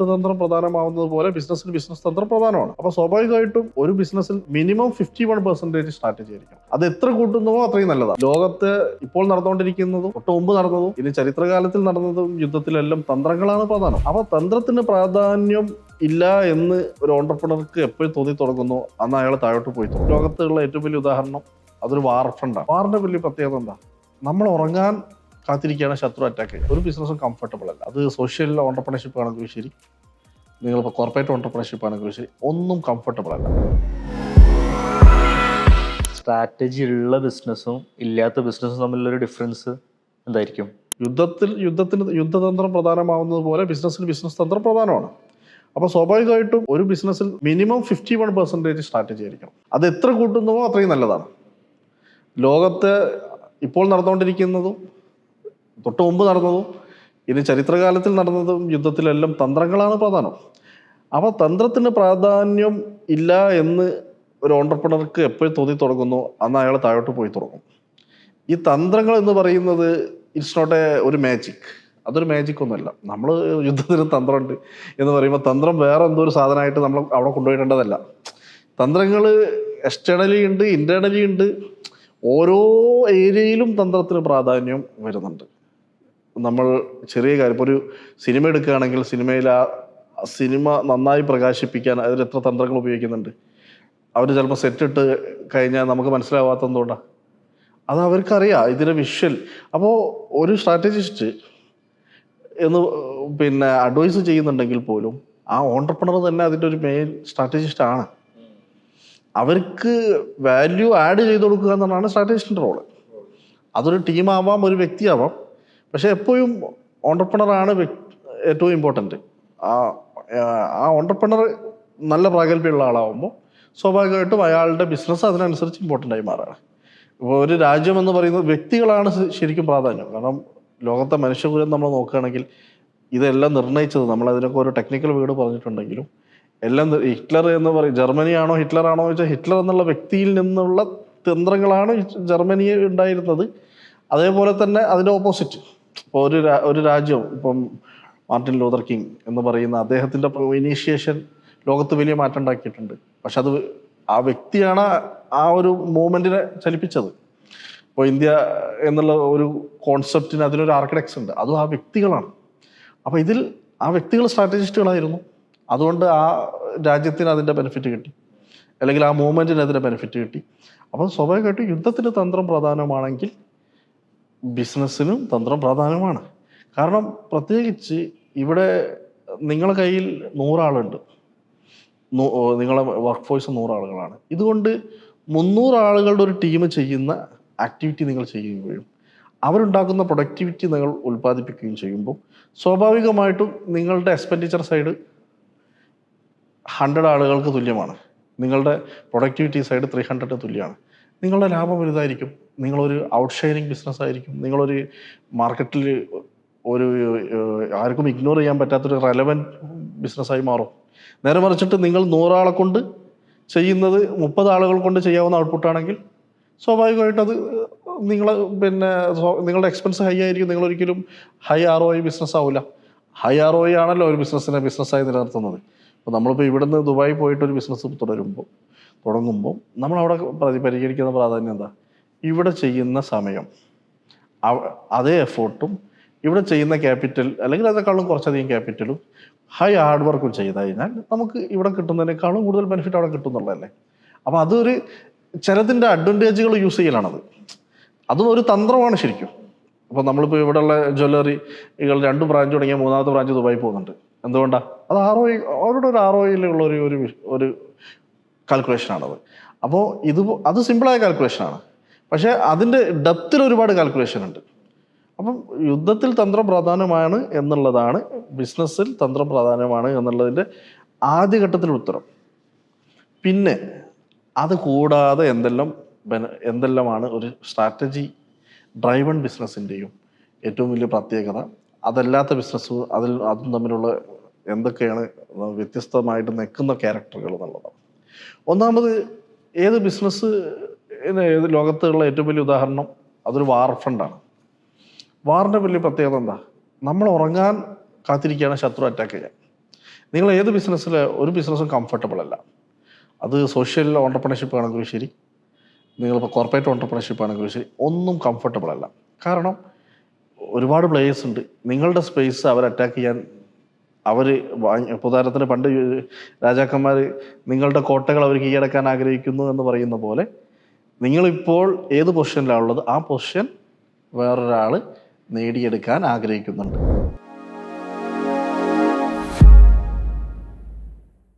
യുദ്ധതന്ത്രം പ്രധാനമാവുന്നത് പോലെ ബിസിനസ്സിന് ബിസിനസ് തന്ത്രം പ്രധാനമാണ്. അപ്പൊ സ്വാഭാവികമായിട്ടും ഒരു ബിസിനസ്സിൽ minimum fifty one percentage strategy ആയിരിക്കും അത് എത്ര കൂട്ടുന്നുവോ അത്രയും നല്ലതാണ് ലോകത്ത് ഇപ്പോൾ നടന്നുകൊണ്ടിരിക്കുന്നതും ഒട്ടും മുമ്പ് നടന്നതും ഇനി ചരിത്രകാലത്തിൽ നടന്നതും യുദ്ധത്തിലെല്ലാം തന്ത്രങ്ങളാണ് പ്രധാനം. അപ്പൊ തന്ത്രത്തിന് പ്രാധാന്യം ഇല്ല എന്ന് ഒരു ഓണ്ടർപ്രണർക്ക് എപ്പോഴും തോന്നി തുടങ്ങുന്നു. അന്ന് അയാൾ താഴോട്ട് പോയി. ലോകത്തുള്ള ഏറ്റവും വലിയ ഉദാഹരണം അതൊരു വാർ ഫണ്ടാണ് വാറിന്റെ വലിയ പ്രത്യേകത എന്താ? നമ്മൾ ഉറങ്ങാൻ കാത്തിരിക്കുകയാണ് ശത്രു അറ്റാക്ക് ഒരു ബിസിനസ്സും കംഫർട്ടബിൾ അല്ല. അത് സോഷ്യൽ ഓണ്ടർപ്രണർഷിപ്പ് ആണെങ്കിലും ശരി. നിങ്ങളിപ്പോൾ കോർപ്പറേറ്റ് ഓണ്ടർപ്രണർഷിപ്പ് ആണെങ്കിലും ശരി. ഒന്നും കംഫർട്ടബിൾ അല്ല. സ്ട്രാറ്റജി ഉള്ള ബിസിനസ്സും ഇല്ലാത്ത ബിസിനസ്സും തമ്മിലൊരു ഡിഫറൻസ് എന്തായിരിക്കും? യുദ്ധത്തിൽ യുദ്ധത്തിന് യുദ്ധതന്ത്രം പ്രധാനമാവുന്നത് പോലെ ബിസിനസ്സിൽ ബിസിനസ് തന്ത്രം പ്രധാനമാണ്. അപ്പോൾ സ്വാഭാവികമായിട്ടും ഒരു ബിസിനസ്സിൽ minimum fifty one percentage strategy ആയിരിക്കണം. അത് എത്ര കൂട്ടുന്നുവോ അത്രയും നല്ലതാണ്. ലോകത്ത് ഇപ്പോൾ നടന്നുകൊണ്ടിരിക്കുന്നതും തൊട്ട് മുമ്പ് നടന്നതും ഇനി ചരിത്രകാലത്തിൽ നടന്നതും യുദ്ധത്തിലെല്ലാം തന്ത്രങ്ങളാണ് പ്രധാനം. അപ്പോൾ തന്ത്രത്തിന് പ്രാധാന്യം ഇല്ല എന്ന് ഒരു ഓണ്ടർപ്രണർക്ക് എപ്പോഴും തോന്നി തുടങ്ങുന്നു അന്ന് അയാൾ താഴോട്ട് പോയി തുടങ്ങും. ഈ തന്ത്രങ്ങൾ എന്ന് പറയുന്നത് ഇറ്റ്സ് നോട്ട് എ ഒരു മാജിക് അതൊരു മാജിക് ഒന്നുമല്ല. നമ്മൾ യുദ്ധത്തിന് തന്ത്രമുണ്ട് എന്ന് പറയുമ്പോൾ തന്ത്രം വേറെ എന്തോ ഒരു സാധനമായിട്ട് നമ്മൾ അവിടെ കൊണ്ടുപോയിടേണ്ടതല്ല. തന്ത്രങ്ങൾ എക്സ്റ്റേണലി ഉണ്ട് ഇന്റേണലി ഉണ്ട്. ഓരോ ഏരിയയിലും തന്ത്രത്തിന് പ്രാധാന്യം വരുന്നുണ്ട്. നമ്മൾ ചെറിയ കാര്യം ഇപ്പോൾ ഒരു സിനിമ എടുക്കുകയാണെങ്കിൽ സിനിമയിൽ ആ സിനിമ നന്നായി പ്രകാശിപ്പിക്കാൻ അതിൽ എത്ര തന്ത്രങ്ങൾ ഉപയോഗിക്കുന്നുണ്ട്? അവർ ചിലപ്പോൾ സെറ്റ് ഇട്ട് കഴിഞ്ഞാൽ നമുക്ക് മനസ്സിലാവാത്ത എന്തുകൊണ്ടാണ് അത് അവർക്കറിയാം ഇതിന്റെ വിഷ്വൽ അപ്പോൾ ഒരു സ്ട്രാറ്റജിസ്റ്റ് എന്ന് പിന്നെ അഡ്വൈസ് ചെയ്യുന്നുണ്ടെങ്കിൽ പോലും ആ ഓണ്ടർപ്രണർ തന്നെ അതിന്റെ ഒരു മെയിൻ സ്ട്രാറ്റജിസ്റ്റ് ആണ്. അവർക്ക് വാല്യൂ ആഡ് ചെയ്ത് കൊടുക്കുക എന്നുള്ളതാണ് സ്ട്രാറ്റജിസ്റ്റിന്റെ റോൾ അതൊരു ടീമാവാം ഒരു വ്യക്തിയാവാം പക്ഷെ എപ്പോഴും ഓണ്ടർപ്രണറാണ് ഏറ്റവും ഇമ്പോർട്ടന്റ് ആ ആ ഓണ്ടർപ്രണർ നല്ല പ്രാഗൽഭ്യമുള്ള ആളാവുമ്പോൾ സ്വാഭാവികമായിട്ടും അയാളുടെ ബിസിനസ് അതിനനുസരിച്ച് ഇമ്പോർട്ടന്റ് ആയി മാറുകയാണ് ഇപ്പോൾ ഒരു രാജ്യം എന്ന് പറയുന്നത് വ്യക്തികളാണ് ശരിക്കും പ്രാധാന്യം. കാരണം ലോകത്തെ മനുഷ്യകുലം നമ്മൾ നോക്കുകയാണെങ്കിൽ ഇതെല്ലാം നിർണയിച്ചത് നമ്മൾ അതിനൊക്കെ ഒരു ടെക്നിക്കൽ വീട് പറഞ്ഞിട്ടുണ്ടെങ്കിലും എല്ലാം ഹിറ്റ്ലർ എന്ന് പറയും ജർമ്മനിയാണോ ഹിറ്റ്ലർ ആണോ വെച്ചാൽ ഹിറ്റ്ലർ എന്നുള്ള വ്യക്തിയിൽ നിന്നുള്ള തന്ത്രങ്ങളാണ് ജർമ്മനിയെ ഉണ്ടായിരുന്നത്. അതേപോലെ തന്നെ അതിന്റെ ഓപ്പോസിറ്റ് ഇപ്പോൾ ഒരു ഒരു രാജ്യം ഇപ്പം മാർട്ടിൻ ലൂതർ കിങ് എന്ന് പറയുന്ന അദ്ദേഹത്തിന്റെ ഇനീഷ്യേഷൻ ലോകത്ത് വലിയ മാറ്റം ഉണ്ടാക്കിയിട്ടുണ്ട്. പക്ഷെ അത് ആ വ്യക്തിയാണ് ആ ഒരു മൂവ്മെന്റിനെ ചലിപ്പിച്ചത്. ഇപ്പോൾ ഇന്ത്യ എന്നുള്ള ഒരു കോൺസെപ്റ്റിന് അതിനൊരു ആർക്കിടെക്സ് ഉണ്ട്. അതും ആ വ്യക്തികളാണ്. അപ്പോൾ ഇതിൽ ആ വ്യക്തികൾ സ്ട്രാറ്റജിസ്റ്റുകളായിരുന്നു അതുകൊണ്ട് ആ രാജ്യത്തിന് അതിന്റെ ബെനിഫിറ്റ് കിട്ടി. അല്ലെങ്കിൽ ആ മൂവ്മെന്റിന് അതിന്റെ ബെനിഫിറ്റ് കിട്ടി. അപ്പോൾ സ്വാഭാവികമായിട്ടും യുദ്ധത്തിന് തന്ത്രം പ്രധാനമാണെങ്കിൽ ബിസിനസ്സിനും തന്ത്രം പ്രാധാന്യമാണ് കാരണം പ്രത്യേകിച്ച് ഇവിടെ നിങ്ങളെ കയ്യിൽ നൂറാളുണ്ട്. നിങ്ങളെ വർക്ക് ഫോഴ്സ് നൂറാളുകളാണ്. ഇതുകൊണ്ട് മുന്നൂറ് ആളുകളുടെ ഒരു ടീം ചെയ്യുന്ന ആക്ടിവിറ്റി നിങ്ങൾ ചെയ്യുകയും അവരുണ്ടാക്കുന്ന പ്രൊഡക്ടിവിറ്റി നിങ്ങൾ ഉൽപ്പാദിപ്പിക്കുകയും ചെയ്യുമ്പോൾ സ്വാഭാവികമായിട്ടും നിങ്ങളുടെ എക്സ്പെൻഡിച്ചർ സൈഡ് ഹൺഡ്രഡ് ആളുകൾക്ക് തുല്യമാണ്. നിങ്ങളുടെ പ്രൊഡക്ടിവിറ്റി സൈഡ് ത്രീ ഹൺഡ്രഡ് തുല്യമാണ്. നിങ്ങളുടെ ലാഭം വലുതായിരിക്കും. നിങ്ങളൊരു ഔട്ട് ഷെയറിങ് ബിസിനസ് ആയിരിക്കും. നിങ്ങളൊരു മാർക്കറ്റിൽ ഒരു ആർക്കും ഇഗ്നോർ ചെയ്യാൻ പറ്റാത്തൊരു റെലവന്റ് ബിസിനസ്സായി മാറും. നേരെ മറിച്ചിട്ട് നിങ്ങൾ നൂറാളെ കൊണ്ട് ചെയ്യുന്നത് മുപ്പത് ആളുകൾ കൊണ്ട് ചെയ്യാവുന്ന ഔട്ട്പുട്ടാണെങ്കിൽ സ്വാഭാവികമായിട്ട് അത് നിങ്ങൾ പിന്നെ നിങ്ങളുടെ എക്സ്പെൻസ് ഹൈ ആയിരിക്കും. നിങ്ങൾ ഒരിക്കലും high R O I business ആവില്ല ഹൈ ആർ ഒ ഐ ആണല്ലോ ഒരു ബിസിനസ്സിനെ ബിസിനസ്സായി നിലനിർത്തുന്നത്. അപ്പോൾ നമ്മളിപ്പോൾ ഇവിടുന്ന് ദുബായി പോയിട്ട് ഒരു ബിസിനസ് തുടരുമ്പോൾ തുടങ്ങുമ്പോൾ നമ്മൾ അവിടെ പരി- പരിഗണിക്കുന്ന പ്രാധാന്യം എന്താ? ഇവിടെ ചെയ്യുന്ന സമയം അതേ എഫോർട്ടും ഇവിടെ ചെയ്യുന്ന ക്യാപിറ്റൽ അല്ലെങ്കിൽ അതിനേക്കാളും കുറച്ചധികം ക്യാപിറ്റലും ഹൈ ഹാർഡ് വർക്കും ചെയ്ത് കഴിഞ്ഞാൽ നമുക്ക് ഇവിടെ കിട്ടുന്നതിനേക്കാളും കൂടുതൽ ബെനിഫിറ്റ് അവിടെ കിട്ടും എന്നുള്ളതല്ലേ അപ്പോൾ അതൊരു ചിലതിന്റെ അഡ്വാന്റേജുകൾ യൂസ് ചെയ്യലാണത്. അതും ഒരു തന്ത്രമാണ് ശരിക്കും. അപ്പോൾ നമ്മളിപ്പോൾ ഇവിടെയുള്ള ജ്വല്ലറികൾ രണ്ട് ബ്രാഞ്ച് തുടങ്ങിയ മൂന്നാമത്തെ ബ്രാഞ്ച് ദുബായി പോകുന്നുണ്ട്. എന്തുകൊണ്ടാണ് അത് ഒ അവരുടെ ഒരു ആർ ഒയിലുള്ള ഒരു ഒരു കാൽക്കുലേഷനാണത് അപ്പോൾ ഇത് അത് സിമ്പിളായ കാൽക്കുലേഷനാണ് പക്ഷേ അതിന്റെ ഡെപ്തിൽ ഒരുപാട് കാൽക്കുലേഷൻ ഉണ്ട്. അപ്പം യുദ്ധത്തിൽ തന്ത്രം പ്രധാനമാണ് എന്നുള്ളതാണ് ബിസിനസ്സിൽ തന്ത്രം പ്രധാനമാണ് എന്നുള്ളതിന്റെ ആദ്യഘട്ടത്തിൽ ഉത്തരം. പിന്നെ അത് കൂടാതെ എന്തെല്ലാം എന്തെല്ലാമാണ് ഒരു സ്ട്രാറ്റജി ഡ്രൈവൺ ബിസിനസ്സിന്റെയും ഏറ്റവും വലിയ പ്രത്യേകത അതല്ലാത്ത ബിസിനസ് അതിൽ അതും തമ്മിലുള്ള എന്തൊക്കെയാണ് വ്യത്യസ്തമായിട്ട് നിൽക്കുന്ന ക്യാരക്ടറുകൾ എന്നുള്ളതാണ്. ഒന്നാമത് ഏത് ബിസിനസ് ലോകത്തുള്ള ഏറ്റവും വലിയ ഉദാഹരണം അതൊരു വാർ ഫണ്ടാണ് വാറിന്റെ വലിയ പ്രത്യേകത എന്താ? നമ്മൾ ഉറങ്ങാൻ കാത്തിരിക്കുകയാണ് ശത്രു അറ്റാക്ക് ചെയ്യാൻ. നിങ്ങൾ ഏത് ബിസിനസ്സിൽ ഒരു ബിസിനസ്സും കംഫർട്ടബിൾ അല്ല. അത് സോഷ്യൽ ഓണ്ടർപ്രണർഷിപ്പ് ആണെങ്കിലും ശരി. നിങ്ങളിപ്പോൾ കോർപ്പറേറ്റ് ഓണ്ടർപ്രണർഷിപ്പ് ആണെങ്കിലും ശരി. ഒന്നും കംഫർട്ടബിൾ അല്ല. കാരണം ഒരുപാട് പ്ലേയേഴ്സ് ഉണ്ട്. നിങ്ങളുടെ സ്പേസ് അവർ അറ്റാക്ക് ചെയ്യാൻ അവർ ഉദാഹരണത്തിന് പണ്ട് രാജാക്കന്മാർ നിങ്ങളുടെ കോട്ടകൾ അവർ കീഴടക്കാൻ ആഗ്രഹിക്കുന്നു എന്ന് പറയുന്ന പോലെ നിങ്ങളിപ്പോൾ ഏത് പൊസിഷനിലാണുള്ളത് ആ പൊസിഷൻ വേറൊരാൾ നേടിയെടുക്കാൻ ആഗ്രഹിക്കുന്നുണ്ട്.